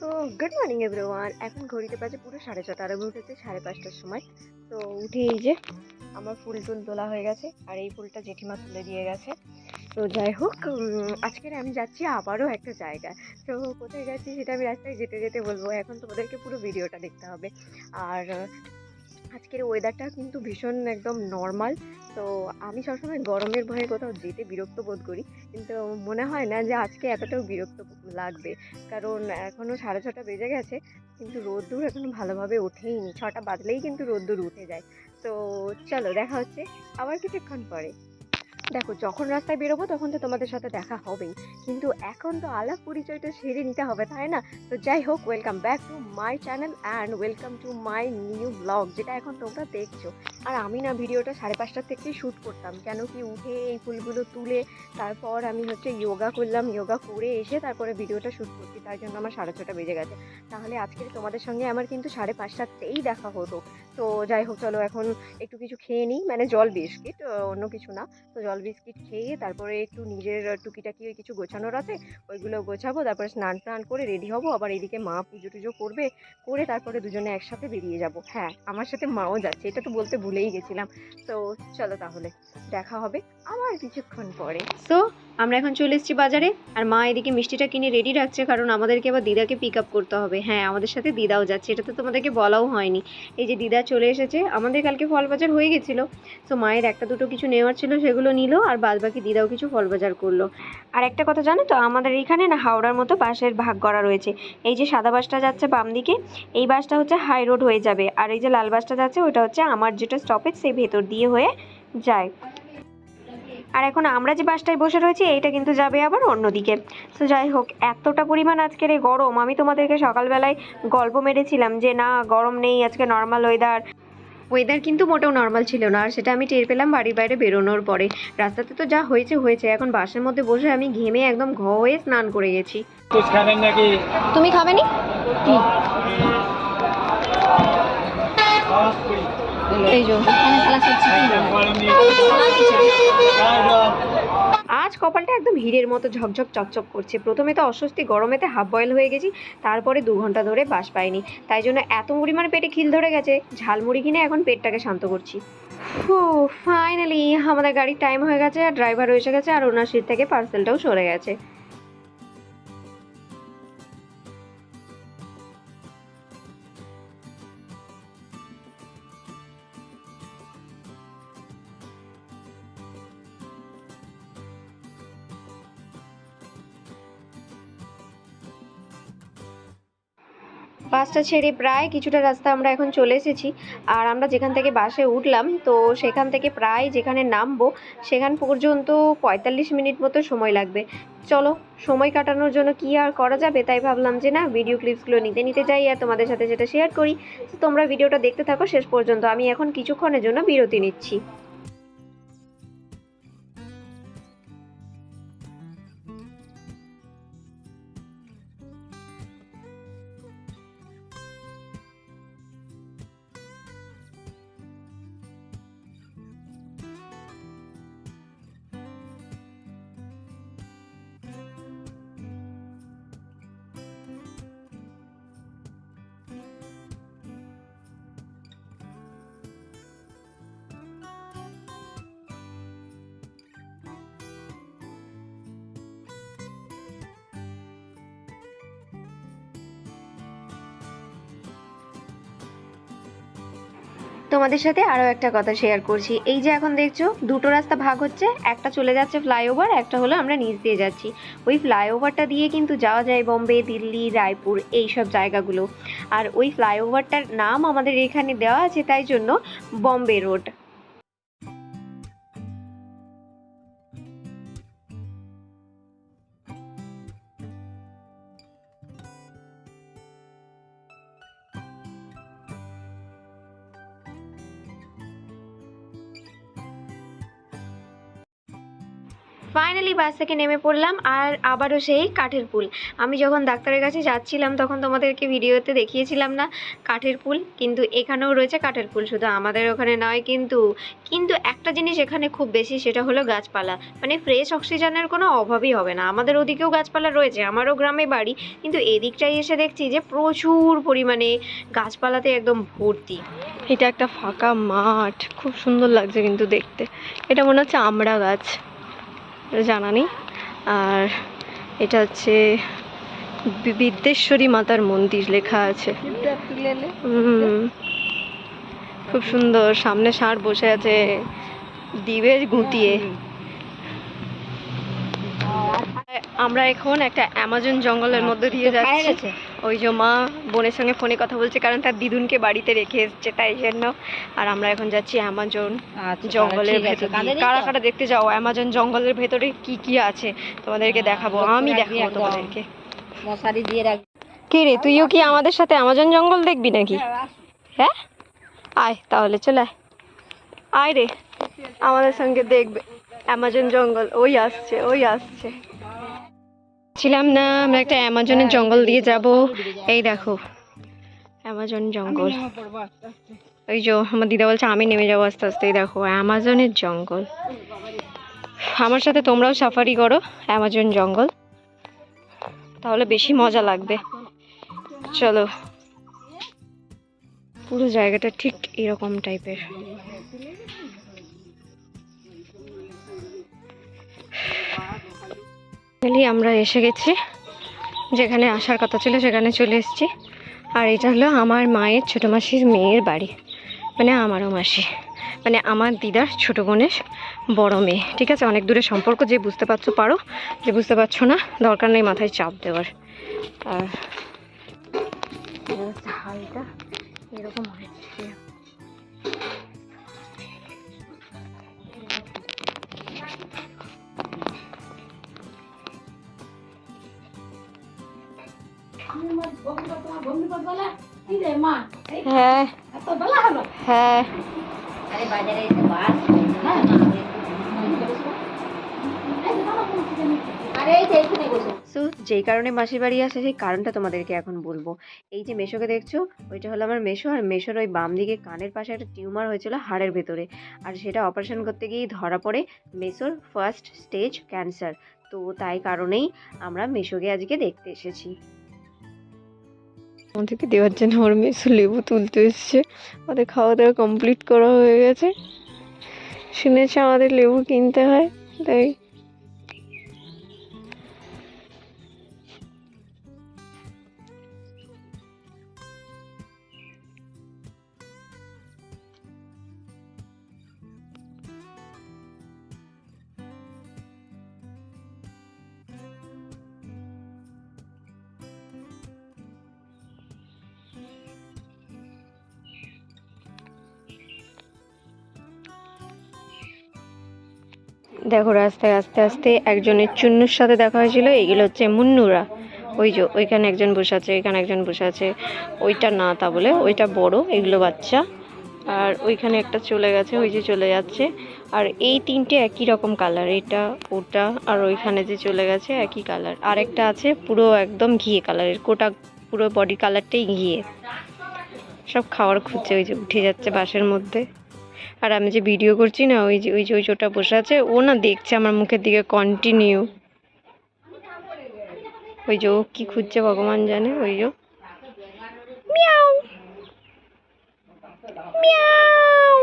তো good morning everyone এখন ঘড়িতে বাজে পুরো সাড়ে ছটা, আর উঠেছি সাড়ে পাঁচটার সময়। তো উঠে এই যে আমার ফুল টুল তোলা হয়ে গেছে, আর এই ফুলটা জেঠিমা তুলে দিয়ে গেছে। তো যাই হোক আজকের আমি যাচ্ছি আবারও একটা জায়গা তো কোথায় যাচ্ছি সেটা আমি রাস্তায় যেতে যেতে বলব। এখন তোমাদেরকে পুরো ভিডিওটা দেখতে হবে। আর আজকের ওয়েদারটা কিন্তু ভীষণ একদম নর্মাল তো আমি সবসময় গরমের ভয়ে কোথাও যেতে বিরক্ত বোধ করি। কিন্তু মনে হয় না যে আজকে এতটাও বিরক্ত লাগবে। কারণ এখনও সাড়ে ছটা বেজে গেছে, কিন্তু রোদ্দুর এখনও ভালোভাবে ওঠেইনি। ছটা বাজলেই কিন্তু রোদ্দুর উঠে যায়। তো চলো দেখা হচ্ছে আবার কিছুক্ষণ পরে। দেখো, যখন রাস্তায় বেরোবো তখন তো তোমাদের সাথে দেখা হবেই। কিন্তু এখন তো আলাপ পরিচয়টা সেরে নিতে হবে, তাই না? তো যাই হোক welcome back to my channel and welcome to my new blog যেটা এখন তোমরা দেখছ। আর আমি না ভিডিওটা সাড়ে পাঁচটার থেকেই শ্যুট করতাম। কেন কি উঠে এই ফুলগুলো তুলে তারপর আমি হচ্ছে যোগা করলাম যোগা করে এসে তারপরে ভিডিওটা শ্যুট করছি, তার জন্য আমার সাড়ে ছটা বেজে গেছে। তাহলে আজকে তোমাদের সঙ্গে আমার কিন্তু সাড়ে পাঁচটাতেই দেখা হতো তো যাই হোক, চলো এখন একটু কিছু খেয়ে নিই। মানে জল বিস্কিট অন্য কিছু না। তো জল বিস্কিট খেয়ে তারপরে একটু নিজের টুকিটাকি ওই কিছু গোছানোর আছে, ওইগুলো গোছাবো, তারপরে স্নান টান করে রেডি হব। আবার এদিকে মা পুজো টুজো করবে, করে তারপরে দুজনে একসাথে বেরিয়ে যাব। হ্যাঁ আমার সাথে মাও যাচ্ছে, এটা তো বলতে ভুলেই গেছিলাম। তো চলো তাহলে, দেখা হবে আবার কিছুক্ষণ পরে। সো আমরা এখন চলে এসেছি বাজারে, আর মা এদিকে মিষ্টিটা কিনে রেডি রাখছে, কারণ আমাদেরকে আবার দিদাকে পিক আপ করতে হবে। হ্যাঁ আমাদের সাথে দিদাও যাচ্ছে, এটা তো তোমাদেরকে বলাও হয়নি। এই যে দিদা চলে এসেছে, আমাদের কালকে ফল বাজার হয়ে গেছিল। তো মায়ের একটা দুটো কিছু নেওয়ার ছিল, সেগুলো নিল, আর বাদ বাকি দিদাও কিছু ফল বাজার করল। আর একটা কথা জানো তো, আমাদের এখানে না হাওড়ার মতো বাসের ভাগ করা রয়েছে। এই যে সাদা বাসটা যাচ্ছে বাম দিকে এই বাসটা হচ্ছে হাই রোড হয়ে যাবে। আর এই যে লাল বাসটা যাচ্ছে, ওটা হচ্ছে আমার যেটা স্টপেজ সেই ভেতর দিয়ে হয়ে যায়। আর এখন আমরা যে বাসটায় বসে রয়েছি এইটা কিন্তু যাবে আবার অন্যদিকে। তো যাই হোক এতটা পরিমাণ আজকের এই গরম আমি তোমাদেরকে সকালবেলায় গল্প মেরেছিলাম যে না গরম নেই আজকে নর্মাল ওয়েদার ওয়েদার কিন্তু মোটেও নর্মাল ছিল না আর সেটা আমি টের পেলাম বাড়ির বাইরে বেরোনোর পরে। রাস্তাতে তো যা হয়েছে হয়েছে। এখন বাসের মধ্যে বসে আমি ঘেমে একদম ঘ হয়ে স্নান করে গেছি। তুমি খাবে নি? আজ কপালটা একদম হীরের মতো ঝকঝক চকচক করছে। প্রথমে তো অস্বস্তি, গরমেতে হাফ বয়েল হয়ে গেছি, তারপরে দু ঘণ্টা ধরে বাস পাইনি। তাই জন্য এত পরিমাণে পেটে খিল ধরে গেছে, ঝালমুড়ি কিনে এখন পেটটাকে শান্ত করছি। হু ফাইনালি আমাদের গাড়ির টাইম হয়ে গেছে, আর ড্রাইভারও এসে গেছে, আর ওনার সিট থেকে পার্সেলটাও সরে গেছে। বাসটা ছেড়ে প্রায় কিছুটা রাস্তা আমরা এখন চলে এসেছি। আর আমরা যেখান থেকে বাসে উঠলাম, তো সেখান থেকে প্রায় যেখানে নামবো, সেখান পর্যন্ত পঁয়তাল্লিশ মিনিট মতো সময় লাগবে। চলো, সময় কাটানোর জন্য কি আর করা যাবে তাই ভাবলাম যে না ভিডিও ক্লিপসগুলো নিতে নিতে যাই আর তোমাদের সাথে সেটা শেয়ার করি। তোমরা ভিডিওটা দেখতে থাকো, শেষ পর্যন্ত। আমি এখন কিছুক্ষণের জন্য বিরতি নিচ্ছি। তোমাদের সাথে আরও একটা কথা শেয়ার করছি। এই যে এখন দেখছ, দুটো রাস্তা ভাগ হচ্ছে, একটা চলে যাচ্ছে ফ্লাইওভার একটা হলো আমরা নিচ দিয়ে যাচ্ছি। ওই ফ্লাইওভারটা দিয়ে কিন্তু যাওয়া যায় বম্বে, দিল্লি, রায়পুর এই সব জায়গাগুলো। আর ওই ফ্লাইওভারটার নাম আমাদের এখানে দেওয়া আছে তাই জন্য বম্বে রোড ফাইনালি বাস থেকে নেমে পড়লাম আর আবারও সেই কাঠের পুল আমি যখন ডাক্তারের কাছে যাচ্ছিলাম, তখন তোমাদেরকে ভিডিওতে দেখিয়েছিলাম না কাঠের পুল কিন্তু এখানেও রয়েছে কাঠের পুল শুধু আমাদের ওখানে নয় কিন্তু কিন্তু একটা জিনিস এখানে খুব বেশি, সেটা হলো গাছপালা। মানে ফ্রেশ অক্সিজেনের কোনো অভাবই হবে না। আমাদের ওদিকেও গাছপালা রয়েছে, আমারও গ্রামে বাড়ি, কিন্তু এদিকটাই এসে দেখছি যে প্রচুর পরিমাণে গাছপালাতে একদম ভর্তি। এটা একটা ফাঁকা মাঠ, খুব সুন্দর লাগছে কিন্তু দেখতে। এটা মনে হচ্ছে আমড়া গাছ। জানা নেই। আর এটা হচ্ছে বিদ্যেশ্বরী মাতার মন্দির লেখা আছে। খুব সুন্দর। সামনে ষাঁড় বসে আছে। দিবে গুঁতিয়ে। আমরা এখন একটা অ্যামাজন জঙ্গলের মধ্যে দিয়ে যাচ্ছি। ওই যে মা বোনের সঙ্গে ফোনে কথা বলছে কারণ তার দিদুনকে বাড়িতে রেখে এসছে তাই জন্য। আর আমরা এখন যাচ্ছি অ্যামাজন জঙ্গলের ভেতর। কারা কারা দেখতে যাও অ্যামাজন জঙ্গলের ভেতরে কি কি আছে? তোমাদেরকে দেখাবো আমি দেখাবো তোমাদেরকে। মশারি দিয়ে রাখ কে রে তুইও কি আমাদের সাথে অ্যামাজন জঙ্গল দেখবি নাকি? হ্যাঁ আয়। তাহলে চলে আয়। আয় রে আমাদের সঙ্গে দেখবে। অ্যামাজন জঙ্গল ওই আসছে ওই আসছে। ছিলাম না আমরা একটা অ্যামাজনের জঙ্গল দিয়ে যাব। এই দেখো অ্যামাজন জঙ্গল। ওই যে আমার দিদা বলছে আমি নেমে যাব আস্তে আস্তে এই দেখো অ্যামাজনের জঙ্গল। আমার সাথে তোমরাও সাফারি করো অ্যামাজন জঙ্গল। তাহলে বেশি মজা লাগবে। চলো। পুরো জায়গাটা ঠিক এরকম টাইপের ফাইনালি আমরা এসে গেছি। যেখানে আসার কথা ছিল, সেখানে চলে এসেছি। আর এটা হলো আমার মায়ের ছোটো মাসির মেয়ের বাড়ি। মানে আমারও মাসি। মানে আমার দিদার ছোটো বোনের বড় মেয়ে। ঠিক আছে? অনেক দূরের সম্পর্ক, যে বুঝতে পারছ পারো, যে বুঝতে পারছ না, দরকার নেই মাথায় চাপ দেওয়ার। আর হালটা এরকম হয়েছে হ্যাঁ হ্যাঁ যেই কারণে মাসির বাড়ি আসে সেই কারণটা তোমাদেরকে এখন বলব এই যে মেশোকে দেখছ ওইটা হলো আমার মেশো আর মেশোর ওই বাম দিকে কানের পাশে একটা টিউমার হয়েছিল হাড়ের ভেতরে আর সেটা অপারেশন করতে গিয়েই ধরা পড়ে মেশোর ফার্স্ট স্টেজ ক্যান্সার তো তাই কারণেই আমরা মেশোকে আজকে দেখতে এসেছি আমাদেরকে দেওয়ার জন্য ওর মেসো লেবু তুলতে এসছে। আমাদের খাওয়া দাওয়া কমপ্লিট করা হয়ে গেছে। শুনেছি আমাদের লেবু কিনতে হয়, তাই দেখো, রাস্তায় আস্তে আস্তে একজনের চুন্নুর সাথে দেখা হয়েছিল, এগুলো হচ্ছে মুন্নুরা। ওই যে, ওইখানে একজন বসে আছে, এখানে একজন বসে আছে। ওইটা না তা বলে, ওইটা বড়, এগুলো বাচ্চা। আর ওইখানে একটা চলে গেছে, ওই যে চলে যাচ্ছে। আর এই তিনটে একই রকম কালার এটা, ওটা, আর ওইখানে যে চলে গেছে একই কালার আর একটা আছে, পুরো একদম ঘিয়ে কালারের কোটা পুরো বডি কালারটাই ঘিয়ে। সব খাওয়ার খুঁজছে, ওই যে উঠে যাচ্ছে বাসের মধ্যে। আর আমি যে ভিডিও করছি না, ওই যে ওই যে, ওই চোটা বসে আছে, ও না দেখছে আমার মুখের দিকে কন্টিনিউ ওই যে ও কী খুঁজছে ভগবান জানে, ওই যে মিয়াও। মিয়াও।